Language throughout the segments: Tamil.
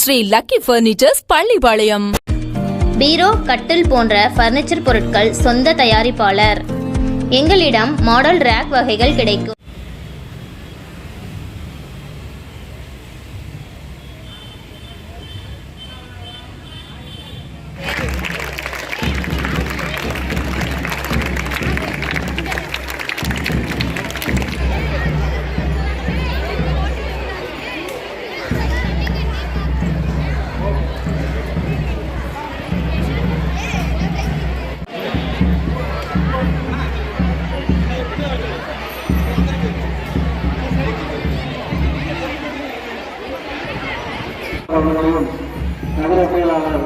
ஸ்ரீ லக்கி பர்னிச்சர்ஸ் பள்ளிபாளையம் பீரோ கட்டில் போன்ற ஃபர்னிச்சர் பொருட்கள் சொந்த தயாரிப்பாளர். எங்களிடம் மாடல் ரேக் வகைகள் கிடைக்கும். அவர்களையும் நகர செயலாளர்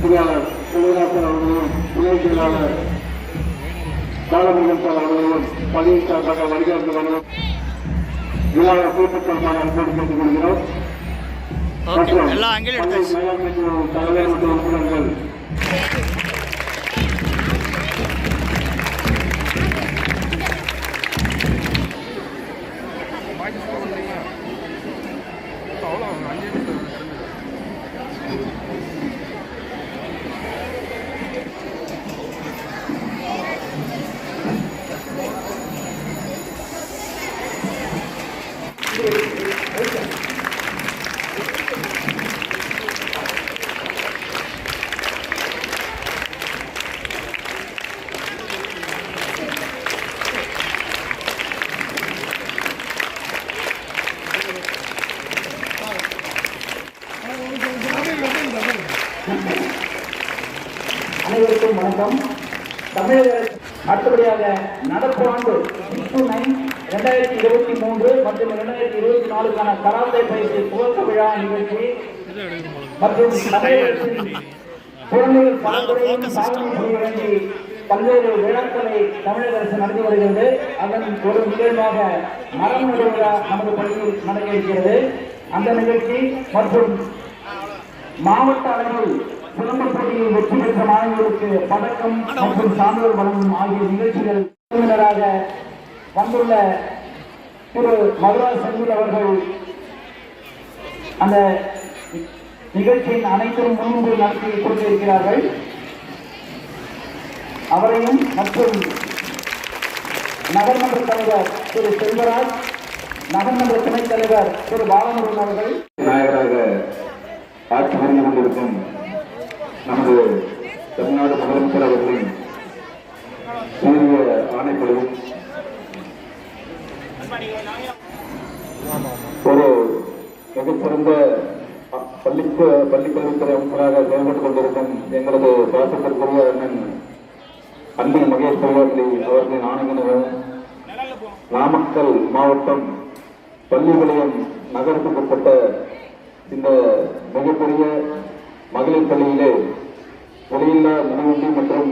பொறியாளர் சிவராசன் அவர்களையும் துணை செயலாளர் பாலமுருகன் சார் அவர்களையும் பதவி சார்பாக வருகிறது வரும் விழாவை கூட்டத்திற்கான அன்போடு கேட்டுக் கொள்கிறோம் மற்றும் தலைவர் மற்றும் உறுப்பினர்கள் அனைவருக்கும் வணக்கம். தமிழக அடுத்தபடியாக நடப்பு ஆண்டு சிக்ஸ் நைன் இரண்டாயிரத்தி இருபத்தி மூன்று மற்றும் இரண்டாயிரத்தி இருபத்தி நாலுக்கான கராத்தை பயிற்சி துவக்க விழா நிகழ்ச்சி மற்றும் குழந்தைகள் சாதனை வேண்டி பல்வேறு விழாக்களை தமிழக அரசு நடத்தி வருகிறது. அதன் ஒரு நிகழ்வாக மரம் விழா நமது பள்ளியில் நடக்க இருக்கிறது அந்த நிகழ்ச்சி மற்றும் மாவட்ட அளவில் சிறப்பு போட்டியில் வெற்றி பெற்ற மாணவர்களுக்கு பதக்கம் மற்றும் சான்றிதழ் வழங்கும் ஆகிய நிகழ்ச்சிகள் வந்துள்ள திரு மதுராஜ் செந்தில் அவர்கள் அந்த நிகழ்ச்சியின் அனைத்தும் முன்பு நடத்தி கொண்டிருக்கிறார்கள். அவரையும் மற்றும் நகர்மன்ற தலைவர் திரு செல்வராஜ் நகர்மன்ற துணைத் தலைவர் திரு பாலமுருகன் அவர்கள். நாயகராக ஆட்சி புரிந்து கொண்டிருக்கும் நமது தமிழ்நாடு முதலமைச்சர் அவர்களின் சூரிய ஆணைப்படியும் ஒரு மிகச்சிறந்த பள்ளிக்கு பள்ளிக்கல்வித்துறை அமைச்சராக செயல்பட்டுக் கொண்டிருக்கும் எங்களது பாசத்திற்குரிய அண்ணன் அன்பில் மகேஷ் பொய்யாட்லி அவர்களின் ஆணையினரும் நாமக்கல் மாவட்டம் பள்ளிப்பாளையம் நகரத்துக்குட்பட்ட இந்த மிகப்பெரிய மகளிர் பள்ளியிலே வெளியில்லா மிதிவண்டி மற்றும்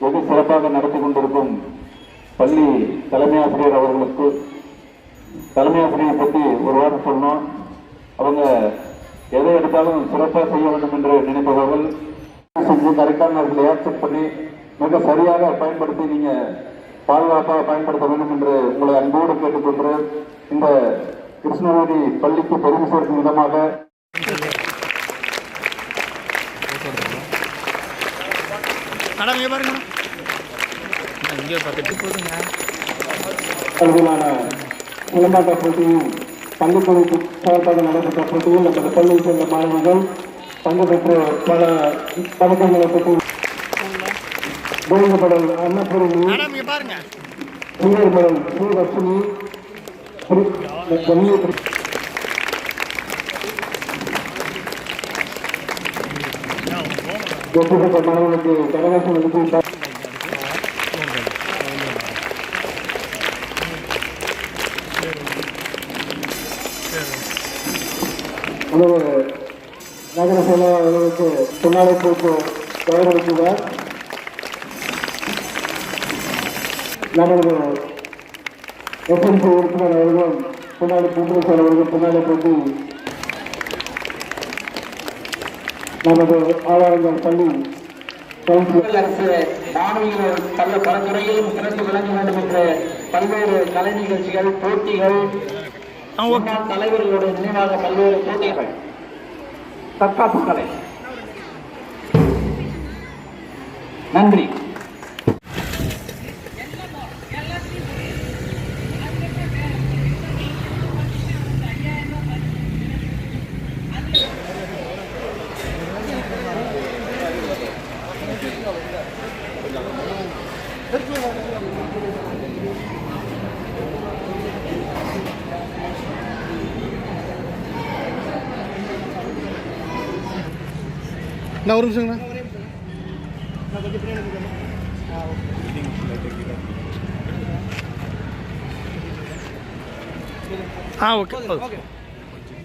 வெகு சிறப்பாக நடத்தி கொண்டிருக்கும் பள்ளி தலைமை ஆசிரியர் அவர்களுக்கு தலைமை ஆசிரியரை பற்றி ஒரு வாரம் சொன்னோம். அவங்க எதை எடுத்தாலும் சிறப்பாக செய்ய வேண்டும் என்று நினைப்பவர்கள். செஞ்சு கரெக்டான நேரத்தில் ஆக்செப்ட் பண்ணி மிக சரியாக பயன்படுத்தி நீங்கள் பாதுகாப்பாக பயன்படுத்த வேண்டும் என்று உங்களை அன்போடு கேட்டுக்கொண்டு இந்த கிருஷ்ணகிரி பள்ளிக்கு பெருமை சேர்க்கும் விதமாக. மேடம் பாருங்க. இங்கே பார்த்துட்டு. போதுங்க. அளவிலான சிலம்பாட்ட போட்டியும் பள்ளிக்குழுக்கு செயல்பாடு நடைபெற்ற போட்டியில் நமது பள்ளியை சேர்ந்த மாணவர்கள் பங்கு பெற்று பல பதக்கங்களை பெற்று கோவிந்தபடல் அன்னபூரணி மேடம் இங்கே பாருங்க. சீரர்மடல் ஸ்ரீலட்சுமி வெற்றி பெற்ற மாணவர்களுக்கு கடகாசம் அளித்து உணவு நகர செயலாளர்களுக்கு பின்னாலே போட்டு கௌரவிக்கிறார் நமது எஸ்என்சி உறுப்பினர் அவர்களும் பின்னாடி கூட்டுறவு செயலாளர்கள் பின்னாலே போட்டு நமது ஆதாரங்கள் பள்ளி கவுன்சிலர் அரசு மாணவிகள் பல பல துறையிலும் சிறந்து விளங்க வேண்டும் என்று பல்வேறு கலை நிகழ்ச்சிகள் போட்டிகள் முன்னாள் தலைவர்களுடைய நினைவாக பல்வேறு போட்டிகள். தற்காப்பு கலை நன்றி. Thank you. நான் ஒரு நிமிஷங்கண்ணா ஆ ஓகே ஓகே